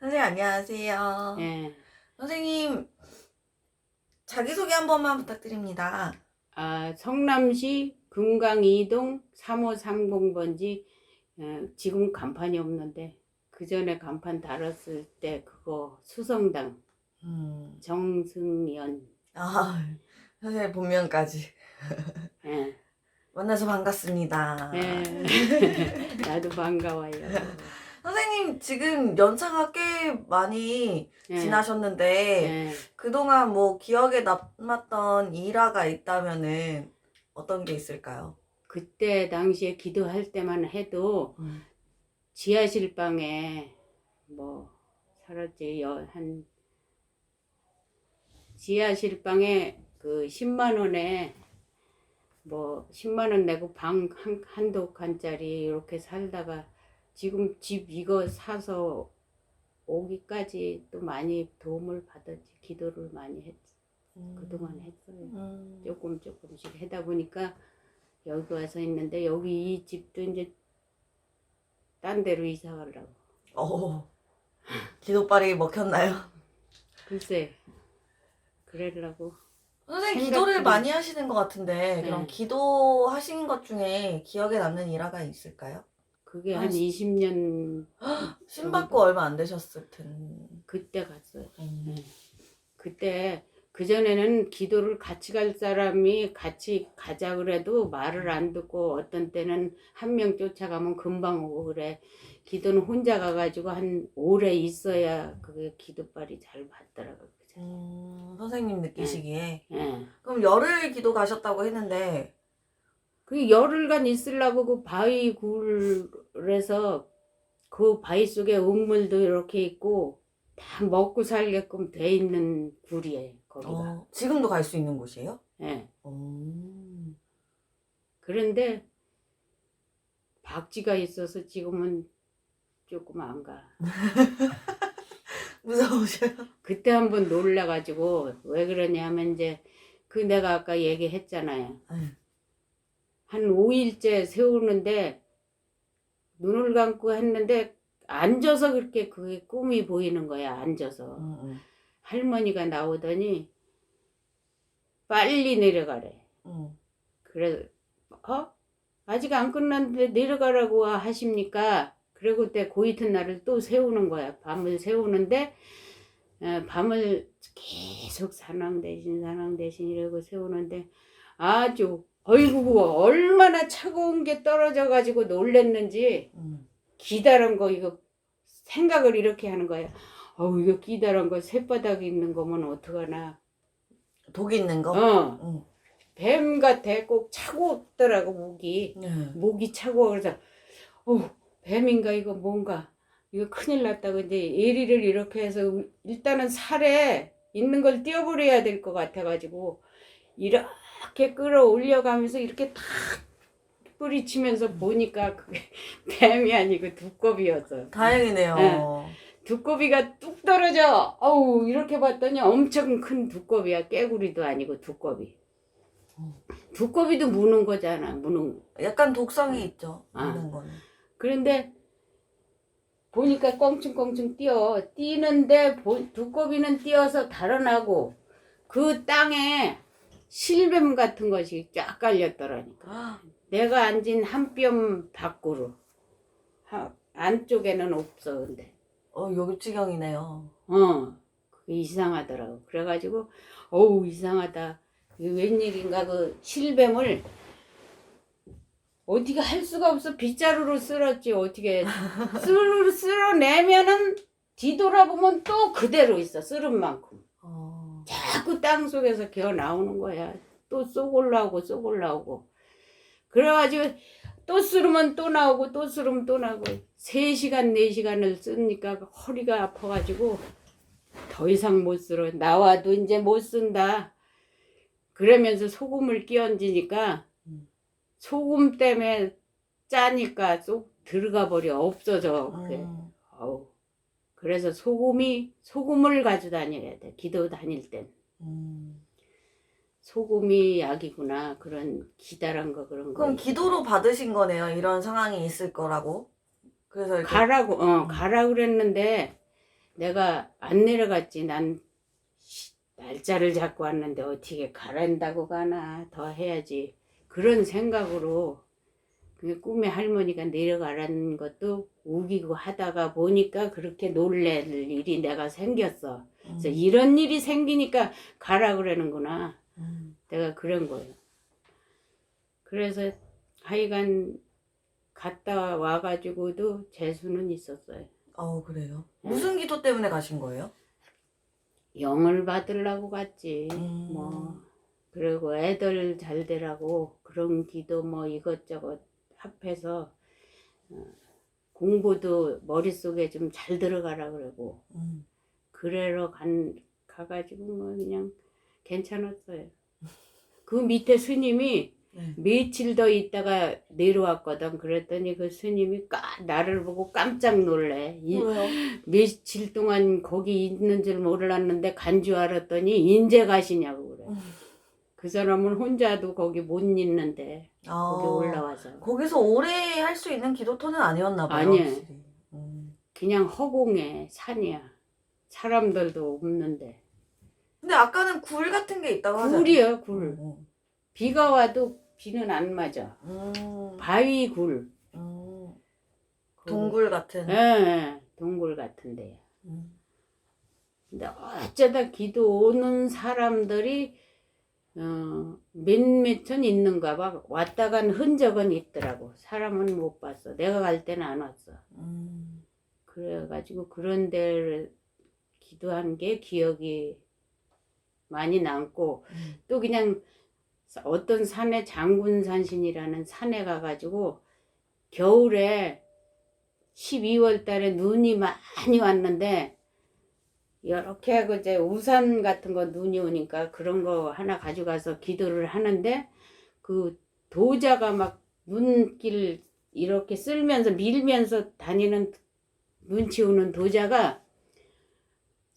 선생님 안녕하세요. 예. 선생님 자기소개 한 번만 부탁드립니다. 아, 성남시 금강 2동 3530번지 어, 지금 간판이 없는데 그 전에 간판 달았을 때 그거 수성당 음. 정승연 아 선생님 본명까지 예. 만나서 반갑습니다. 예. 나도 반가워요. 선생님 지금 연차가 꽤 많이 예. 지나셨는데 예. 그동안 뭐 기억에 남았던 일화가 있다면은 어떤 게 있을까요? 그때 당시에 기도할 때만 해도 음. 지하실 방에 뭐 살았지 여- 한 지하실 방에 그 10만 원에 뭐 10만 원 내고 방 한 한도 칸짜리 이렇게 살다가 지금 집 이거 사서 오기까지 또 많이 도움을 받았지 기도를 많이 했 그동안 했어요. 음. 조금 조금씩 하다 보니까 여기 와서 있는데 여기 이 집도 이제 딴 데로 이사 가려고 어. 기도발이 먹혔나요? 글쎄 그러려고 선생님 기도를 좀- 많이 하시는 것 같은데 네. 그럼 기도하신 것 중에 기억에 남는 일화가 있을까요? 그게 아, 한 시- 20년 신 받고 얼마 안 되셨을 텐데. 그때 갔어요. 음. 네. 그때 그 전에는 기도를 같이 갈 사람이 같이 가자 그래도 말을 안 듣고 어떤 때는 한 명 쫓아가면 금방 오고 그래. 기도는 혼자 가가지고 한 오래 있어야 그게 기도빨이 잘 받더라고. 음, 선생님 느끼시기에 예. 그럼 열흘 기도 가셨다고 했는데 그 열흘간 있으려고 그 바위 굴에서 그 바위 속에 우물도 이렇게 있고 다 먹고 살게끔 돼 있는 굴이에요 거기가. 어, 지금도 갈 수 있는 곳이에요? 예. 음. 그런데 박쥐가 있어서 지금은 조금 안 가. 무서우셔요? 그때 한번 놀라가지고 왜 그러냐면 이제 그 내가 아까 얘기했잖아요. 네. 한 5일째 세우는데 눈을 감고 했는데 앉아서 그렇게 그게 꿈이 보이는 거야 앉아서. 음, 음, 할머니가 나오더니 빨리 내려가래. 음. 그래 어? 아직 안 끝났는데 내려가라고 하십니까? 그리고 그때 고 이튿날을 또 세우는 거야. 밤을 세우는데 어, 밤을 계속 산왕 대신 산왕 대신 이러고 세우는데 아주 어이구 얼마나 차가운 게 떨어져 가지고 놀랬는지 음. 기다란 거 이거 생각을 이렇게 하는 거야. 어우 이거 기다란 거 새바닥에 있는 거면 어떡하나. 독이 있는 거? 어. 음. 뱀 같아 꼭 차고 없더라고 목이. 네. 목이 차고 그래서 어 뱀인가 이거 뭔가 이거 큰일 났다. 근데 예리를 이렇게 해서 일단은 살에 있는 걸 띄워버려야 될 것 같아가지고 이 렇게 끌어올려가면서 이렇게 탁 뿌리치면서 보니까 그게 뱀이 아니고 두꺼비였어. 다행이네요. 네. 두꺼비가 뚝 떨어져. 어우 이렇게 봤더니 엄청 큰 두꺼비야. 깨구리도 아니고 두꺼비. 두꺼비도 무는 거잖아. 무는. 약간 독성이 있죠. 아. 이런 거는. 그런데 보니까 껑충껑충 뛰어. 뛰는데 보- 두꺼비는 뛰어서 달아나고 그 땅에 실뱀 같은 것이 쫙 깔렸더라니까. 아, 내가 앉은 한 뼘 밖으로. 하- 안쪽에는 없어 근데. 어, 요지경이네요. 어, 그게 이상하더라고. 그래가지고, 어우, 이상하다. 이게 웬일인가, 그 실뱀을 어떻게 할 수가 없어. 빗자루로 쓸었지, 어떻게. 쓸, 쓸어내면은 뒤돌아보면 또 그대로 있어, 쓸은 만큼. 어. 자꾸 땅 속에서 기어 나오는 거야. 또 쏙 올라오고, 쏙 올라오고. 그래가지고, 또 쓰르면 또 나오고, 또 쓰르면 또 나오고. 3시간, 4시간을 쓰니까 허리가 아파가지고, 더 이상 못 쓸어. 나와도 이제 못 쓴다. 그러면서 소금을 끼얹으니까, 음. 소금 때문에 짜니까 쏙 들어가 버려. 없어져. 음. 어우. 그래서 소금이 소금을 가져 다녀야 돼. 기도 다닐 땐. 음. 소금이 약이구나. 그런 기다란 거 그런 거. 그럼 기도로 받으신 거네요. 이런 상황이 있을 거라고. 그래서 이렇게 가라고 어 음. 가라 그랬는데 내가 안 내려갔지. 난 씨, 날짜를 잡고 왔는데 어떻게 가란다고 가나 더 해야지. 그런 생각으로 그 꿈에 할머니가 내려가라는 것도 우기고 하다가 보니까 그렇게 놀랄 일이 내가 생겼어. 그래서 이런 일이 생기니까 가라 그러는구나. 음. 내가 그런 거예요. 그래서 하여간 갔다 와가지고도 재수는 있었어요. 어 그래요. 네. 무슨 기도 때문에 가신 거예요? 영을 받으려고 갔지. 음. 뭐 그리고 애들 잘 되라고 그런 기도 뭐 이것저것 합해서 어, 공부도 머릿속에 좀 잘 들어가라 그러고 음. 그래로 간 가가지고 뭐 그냥 괜찮았어요. 그 밑에 스님이 네. 며칠 더 있다가 내려왔거든. 그랬더니 그 스님이 까, 나를 보고 깜짝 놀래. 이, 왜요? 며칠 동안 거기 있는 줄 몰랐는데 간 줄 알았더니 인제 가시냐고 그래. 음. 그 사람은 혼자도 거기 못 있는데 아, 거기 올라와서 거기서 오래 할 수 있는 기도터는 아니었나 봐요. 확실히. 음. 그냥 허공에 산이야. 사람들도 없는데 근데 아까는 굴 같은 게 있다고 하잖아요. 굴이야 굴. 음. 비가 와도 비는 안 맞아. 음. 바위 굴. 음. 동굴 같은. 예, 예, 동굴 같은데. 음. 근데 어쩌다 기도 오는 사람들이 어, 몇몇은 있는가 봐. 왔다 간 흔적은 있더라고. 사람은 못 봤어. 내가 갈 때는 안 왔어. 음. 그래가지고 그런 데를 기도한 게 기억이 많이 남고 음. 또 그냥 어떤 산에 장군산신이라는 산에 가가지고 겨울에 12월 달에 눈이 많이 왔는데 이렇게 하고 이제 우산 같은 거 눈이 오니까 그런 거 하나 가져가서 기도를 하는데 그 도자가 막 눈길 이렇게 쓸면서 밀면서 다니는 눈치 오는 도자가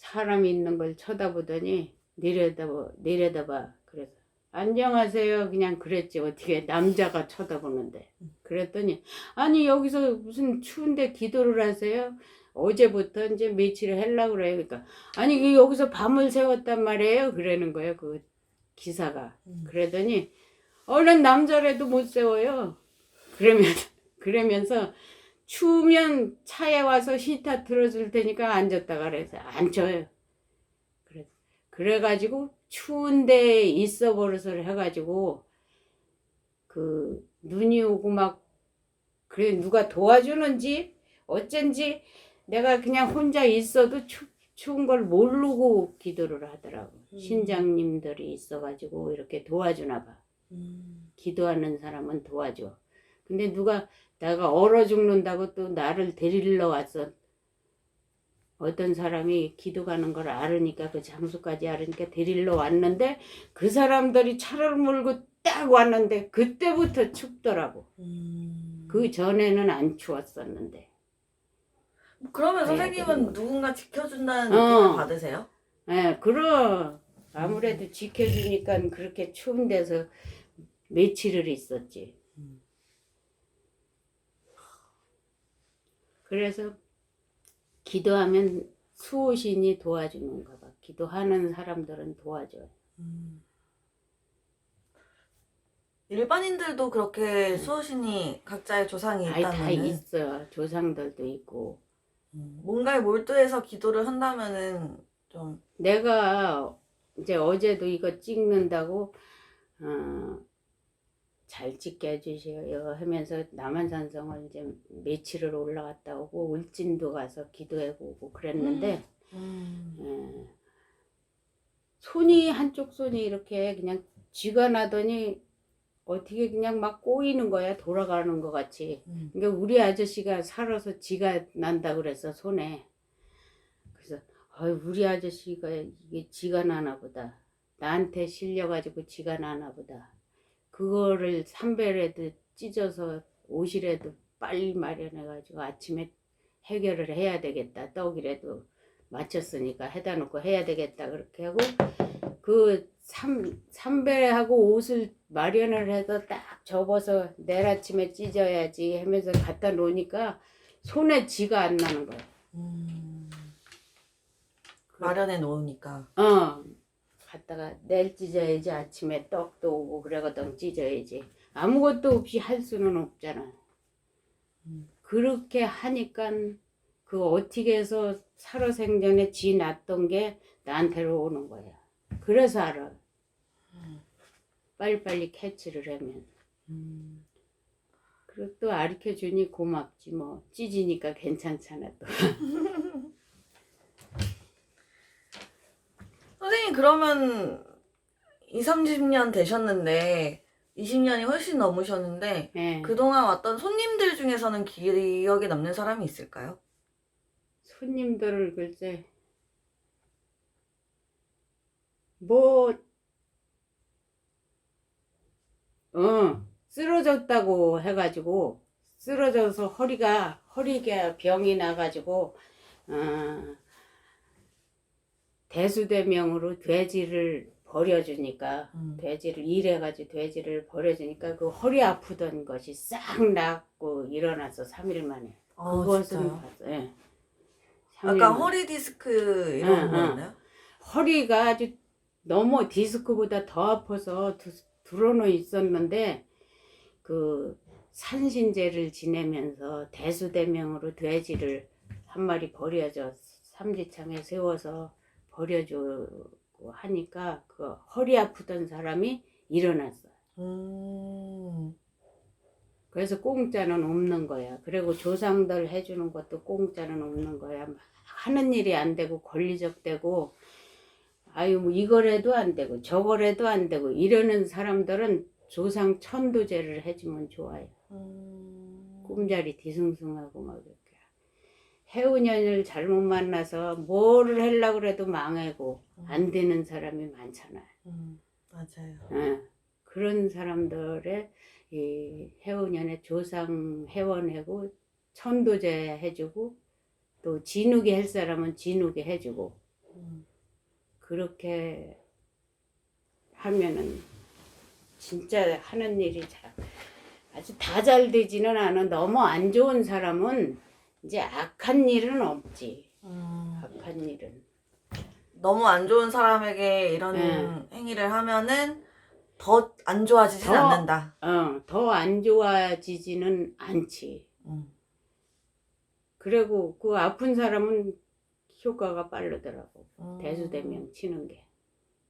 사람이 있는 걸 쳐다보더니 내려다봐 내려다봐 그래서 안녕하세요. 그냥 그랬지. 어떻게 남자가 쳐다보는데 그랬더니 아니 여기서 무슨 추운데 기도를 하세요? 어제부터 이제 며칠 하려고 그래요. 그러니까 아니 그 여기서 밤을 새웠단 말이에요. 그러는 거예요 그 기사가. 음. 그러더니 어난 남자라도 못 세워요. 그러면서 그러면서 추우면 차에 와서 히터 틀어줄 테니까 앉았다가 그래서 앉혀요 그래 그래가지고 추운데 있어 버릇을 해가지고 그 눈이 오고 막 그래 누가 도와주는지 어쩐지 내가 그냥 혼자 있어도 추, 추운 걸 모르고 기도를 하더라고 음. 신장님들이 있어가지고 이렇게 도와주나 봐 음. 기도하는 사람은 도와줘. 근데 누가 내가 얼어 죽는다고 또 나를 데리러 왔어. 어떤 사람이 기도 가는 걸 알으니까 그 장소까지 알으니까 데리러 왔는데 그 사람들이 차를 몰고 딱 왔는데 그때부터 춥더라고. 음. 그 전에는 안 추웠었는데. 그러면 네, 선생님은 누군가 지켜준다는 어. 느낌을 받으세요? 예, 그럼 아무래도 지켜주니까 그렇게 추운 데서 며칠을 있었지. 그래서 기도하면 수호신이 도와주는가 봐. 기도하는 사람들은 도와줘요. 음. 일반인들도 그렇게 수호신이 각자의 조상이 아이 다 있다면 있어. 조상들도 있고. 뭔가에 몰두해서 기도를 한다면은 좀 내가 이제 어제도 이거 찍는다고 어, 잘 찍게 해주세요 하면서 남한산성을 이제 며칠을 올라갔다 오고 울진도 가서 기도해 보고 그랬는데 음. 예, 손이 한쪽 손이 이렇게 그냥 쥐가 나더니 어떻게 그냥 막 꼬이는 거야 돌아가는 것 같이. 음. 그러니까 우리 아저씨가 살아서 쥐가 난다 그래서 손에. 그래서 아유 우리 아저씨가 이게 쥐가 나나 보다. 나한테 실려가지고 쥐가 나나 보다 그거를 삼배라도 찢어서 옷이라도 빨리 마련해가지고 아침에 해결을 해야 되겠다 떡이라도 맞췄으니까 해다 놓고 해야 되겠다 그렇게 하고 그 삼, 삼배하고 옷을 마련을 해서 딱 접어서 내일 아침에 찢어야지 하면서 갖다 놓으니까 손에 쥐가 안 나는 거야. 음. 마련해 놓으니까. 어 갔다가 내일 찢어야지 아침에 떡도 오고 그러거든 찢어야지 아무것도 없이 할 수는 없잖아 음. 그렇게 하니까 그 어떻게 해서 살아생전에 지 낳았던 게 나한테로 오는 거야 그래서 알아 음. 빨리빨리 캐치를 하면 음. 그리고 또 가르쳐 주니 고맙지 뭐 찢으니까 괜찮잖아 또 선생님 그러면 2, 30년 되셨는데 20년이 훨씬 넘으셨는데 예. 그동안 왔던 손님들 중에서는 기억에 남는 사람이 있을까요? 손님들을 글쎄 뭐 어, 쓰러졌다고 해가지고 쓰러져서 허리가 허리가 병이 나가지고 어, 대수대명으로 돼지를 버려주니까 음. 돼지를 일해가지고 돼지를 버려주니까 그 허리 아프던 것이 싹 낫고 일어나서 3일 만에 아, 그것은 진짜요? 봤어. 예. 3일 아까 만에. 허리 디스크 이런 응, 응. 거였나요? 허리가 아주 너무 디스크보다 더 아파서 두, 들어놓 있었는데 그 산신제를 지내면서 대수대명으로 돼지를 한 마리 버려줘 삼지창에 세워서 버려주고 하니까 그 허리 아프던 사람이 일어났어. 음. 그래서 공짜는 없는 거야. 그리고 조상들 해주는 것도 공짜는 없는 거야. 막 하는 일이 안 되고 권리적되고 아유 뭐 이거래도 안 되고 저거래도 안 되고 이러는 사람들은 조상 천도제를 해주면 좋아요. 음. 꿈자리 뒤숭숭하고 막 해운년을 잘못 만나서 뭐를 하려고 그래도 망하고 안 되는 사람이 많잖아요. 음. 맞아요. 예, 그런 사람들의 이 해운년에 조상 회원하고 천도제 해주고 또 진욱이 할 사람은 진욱이 해주고 음. 그렇게 하면은 진짜 하는 일이 잘 아주 다 잘 되지는 않아 너무 안 좋은 사람은 이제 악한 일은 없지 음. 악한 일은 너무 안 좋은 사람에게 이런 응. 행위를 하면은 더 안 좋아지진 더- 않는다. 어, 더 안 좋아지지는 않지 음. 그리고 그 아픈 사람은 효과가 빠르더라고 음. 대수대명 치는 게